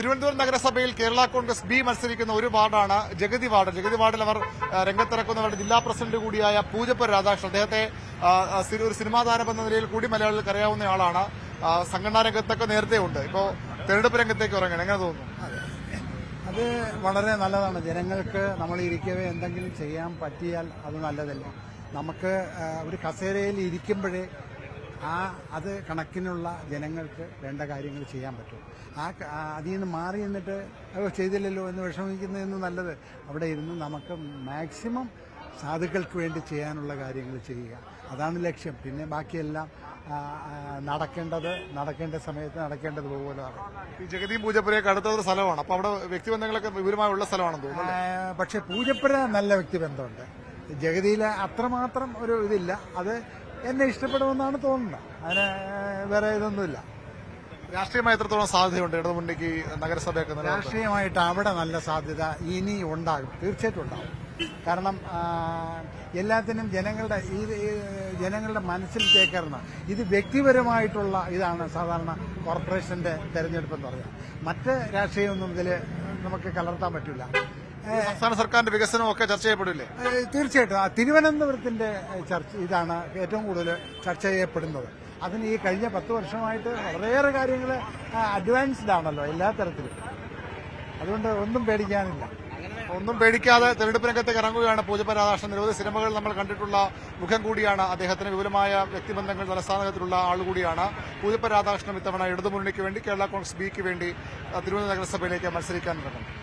തിരുവനന്തപുരം നഗരസഭയിൽ കേരള കോൺഗ്രസ് ബി മത്സരിക്കുന്ന ഒരു വാർഡാണ് ജഗതി വാർഡ്. ജഗതി വാർഡിൽ അവർ രംഗത്തിറക്കുന്നവരുടെ ജില്ലാ പ്രസിഡന്റ് കൂടിയായ പൂജപ്പുര രാധാകൃഷ്ണൻ. അദ്ദേഹത്തെ ഒരു സിനിമാ താരമെന്ന നിലയിൽ കൂടി മലയാളികൾക്ക് അറിയാവുന്നയാളാണ് ആളാണ്. സംഘടനാ രംഗത്തൊക്കെ നേരത്തെ ഉണ്ട്. ഇപ്പോൾ തെരഞ്ഞെടുപ്പ് രംഗത്തേക്ക് ഇറങ്ങണം എങ്ങനെ തോന്നുന്നു? അത് വളരെ നല്ലതാണ്. ജനങ്ങൾക്ക് നമ്മൾ ഇരിക്കവേ എന്തെങ്കിലും ചെയ്യാൻ പറ്റിയാൽ അത് നല്ലതല്ലേ. നമുക്ക് ഒരു കസേരയിൽ ഇരിക്കുമ്പോഴേ ആ അത് കണക്കിനുള്ള ജനങ്ങൾക്ക് വേണ്ട കാര്യങ്ങൾ ചെയ്യാൻ പറ്റും. ആ അതിൽ നിന്ന് മാറി നിന്നിട്ട് ചെയ്തില്ലല്ലോ എന്ന് വിഷമിക്കുന്നതെന്ന് നല്ലത്. അവിടെ ഇരുന്ന് നമുക്ക് മാക്സിമം സാധുക്കൾക്ക് വേണ്ടി ചെയ്യാനുള്ള കാര്യങ്ങൾ ചെയ്യുക. അതാണ് ലക്ഷ്യം. പിന്നെ ബാക്കിയെല്ലാം നടക്കേണ്ടത് നടക്കേണ്ട സമയത്ത് നടക്കേണ്ടത് പോലെ നടക്കും ഈ ജഗതി പൂജപ്പുരയൊക്കെ അടുത്തൊരു സ്ഥലമാണ്. അപ്പൊ അവിടെ വ്യക്തിബന്ധങ്ങളൊക്കെ വിപുലമായുള്ള സ്ഥലമാണെന്ന് തോന്നുന്നു പക്ഷേ പക്ഷെ പൂജപ്പുര നല്ല വ്യക്തിബന്ധമുണ്ട്. ജഗതിയിൽ അത്രമാത്രം ഒരു ഇതില്ല. അത് എന്നെ ഇഷ്ടപ്പെടുമെന്നാണ് തോന്നുന്നത്. അതിന് വേറെ ഇതൊന്നുമില്ല. രാഷ്ട്രീയമായി എത്രത്തോളം സാധ്യതയുണ്ട്? ഇടതുമുന്നണിക്ക് നഗരസഭയൊക്കെ? രാഷ്ട്രീയമായിട്ട് അവിടെ നല്ല സാധ്യത ഇനി ഉണ്ടാകും. തീർച്ചയായിട്ടും ഉണ്ടാകും. കാരണം എല്ലാത്തിനും ജനങ്ങളുടെ ഈ ജനങ്ങളുടെ മനസ്സിൽ ചേക്കറുന്ന ഇത് വ്യക്തിപരമായിട്ടുള്ള ഇതാണ് സാധാരണ കോർപ്പറേഷന്റെ തെരഞ്ഞെടുപ്പ് എന്ന് പറയുന്നത് മറ്റ് രാഷ്ട്രീയമൊന്നും ഇതിൽ നമുക്ക് കലർത്താൻ പറ്റില്ല. സംസ്ഥാന സർക്കാരിന്റെ വികസനവും ഒക്കെ ചർച്ച ചെയ്യപ്പെടില്ലേ? തീർച്ചയായിട്ടും. തിരുവനന്തപുരത്തിന്റെ ചർച്ച ഇതാണ് ഏറ്റവും കൂടുതൽ ചർച്ച ചെയ്യപ്പെടുന്നത്. അതിന് ഈ കഴിഞ്ഞ പത്ത് വർഷമായിട്ട് വളരെയേറെ കാര്യങ്ങൾ അഡ്വാൻസ്ഡ് ആണല്ലോ എല്ലാ തരത്തിലും. അതുകൊണ്ട് ഒന്നും പേടിക്കാനില്ല. ഒന്നും പേടിക്കാതെ തെരഞ്ഞെടുപ്പ് രംഗത്തേക്ക് ഇറങ്ങുകയാണ് പൂജപ്പ രാധാകൃഷ്ണൻ. നിരവധി സിനിമകൾ നമ്മൾ കണ്ടിട്ടുള്ള മുഖം കൂടിയാണ് അദ്ദേഹത്തിന് വിപുലമായ വ്യക്തിബന്ധങ്ങൾ തലസ്ഥാനത്തിലുള്ള ആൾ കൂടിയാണ് പൂജപ്പ രാധാകൃഷ്ണൻ ഇത്തവണ ഇടതുമുന്നണിക്ക് വേണ്ടി കേരള കോൺഗ്രസ് ബിക്ക് വേണ്ടി തിരുവനന്തപുരം നഗരസഭയിലേക്ക് മത്സരിക്കാൻ ഇറങ്ങും